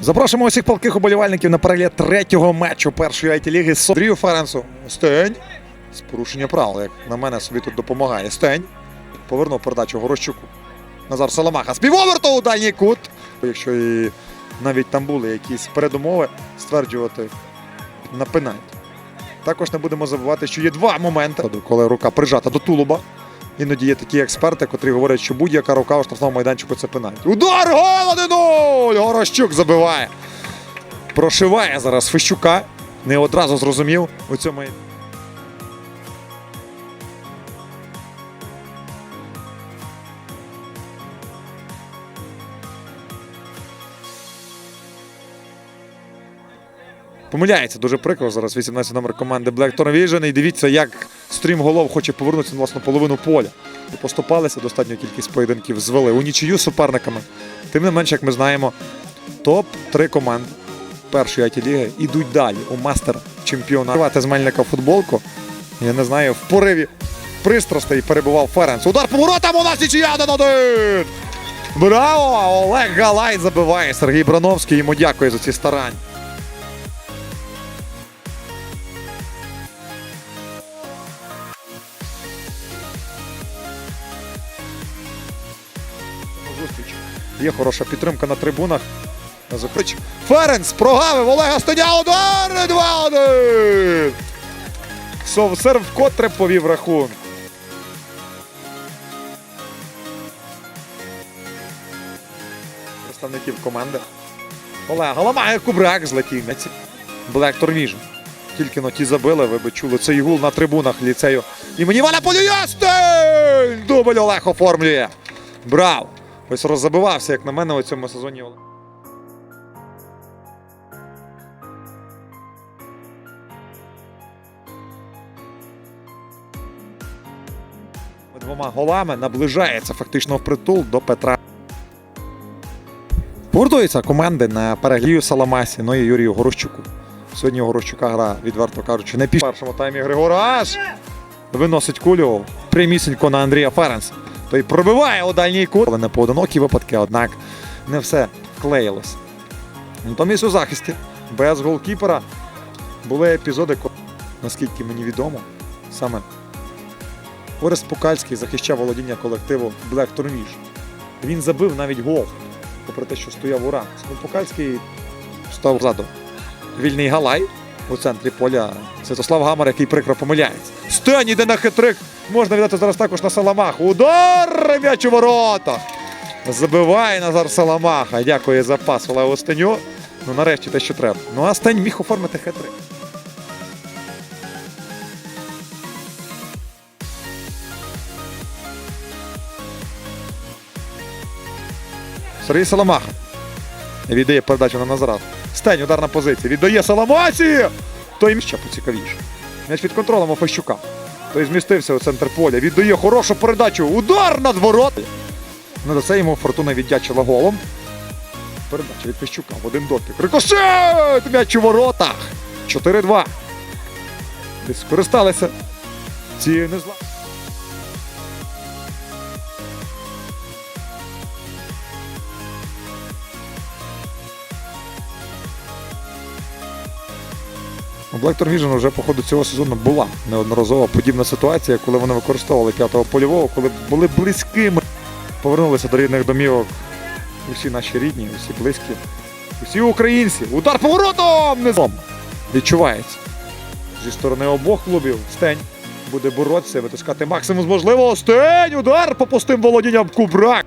Запрошуємо усіх палких уболівальників на перегляд третього матчу першої it ліги з Андрію Ференсу. Стень. З порушення правил, як на мене собі тут допомагає. Стень. Повернув передачу Горощуку. Назар Соломаха. З півоверту у дальній кут. Якщо і навіть там були якісь передумови, стверджувати на пенальті. Також не будемо забувати, що є два моменти, коли рука прижата до тулуба. Іноді є такі експерти, котрі говорять, що будь-яка рука у штрафному майданчику це пенальті. Удар! Гол 1-0! Горощук забиває. Прошиває зараз Фищука. Не одразу зрозумів у цьому. Помиляється дуже прикро. Зараз 18 номер команди Black Tornvision. І дивіться, як стрім голов хоче повернутися на власну половину поля. І поступалися достатню кількість поєдинків, звели у нічию з суперниками. Тим не менше, як ми знаємо, топ-3 команди першої it ліги йдуть далі у мастер чемпіонату. Рвати з Мельника футболку. Я не знаю, в пориві пристрастей перебував Ференц. Удар по воротам у нас нічия 1-1! Браво! Олег Галай забиває. Сергій Брановський йому дякує за ці старання. Зустріч. Є хороша підтримка на трибунах. Ференц прогавив Олега Стеня. Удар 2-1. Совсер вкотре повів рахунок. Представників команди. Олега ламає кубрак злетів. Блек Торніжен. Тільки но ті забили, ви би чули цей гул на трибунах ліцею. Імені Валя Полюястин! Дубль Олег оформлює. Браво! Ось роззабивався, як на мене, у цьому сезоні. Двома голами наближається фактично впритул до Петра. Гуртуються команди на переглію Саламасі, ну і Юрію Горощуку. Сьогодні у Горощука гра, відверто кажучи, не пішла. В першому таймі Григораш виносить кулю прямісінько на Андрія Ференса. Той пробиває у дальній кут. Але не поодинокі випадки, однак не все клеїлося. Натомість у захисті без голкіпера були епізоди, наскільки мені відомо, саме Орест Пукальський захищав володіння колективу Black Турніж. Він забив навіть гол, попри те, що стояв у ранці. Ну, Пукальський став ззаду. Вільний Галай у центрі поля. Святослав Гамар, який прикро помиляється. Стень іде на хитрик. Можна віддати зараз також на Саламаху. Удар! М'яч у ворота. Забиває Назар Саламаха. Дякую за пас Олегу Стеню. Ну, нарешті те, що треба. Ну, а Стень міг оформити хитрик. Сергій Саламаха. Віддає передачу на Назарат. Стень, ударна позиція. Віддає Саламасі! Той ще поцікавіше. М'яч під контролем у Фещука. Той змістився у центр поля. Віддає хорошу передачу. Удар над ворот. Ну, за це йому фортуна віддячила голом. Передача від Фещука в один дотик. Рикошет! М'яч у воротах. 4-2. Десь скористалися цією незла. У Black Torvision вже по ходу цього сезону була неодноразова подібна ситуація, коли вони використовували п'ятого польового, коли були близькими. Повернулися до рідних домівок усі наші рідні, усі близькі, усі українці. Удар поворотом! Низом! Відчувається. Зі сторони обох клубів Стень буде боротися, витискати максимум з можливого. Стень! Удар по пустим володінням Кубрак!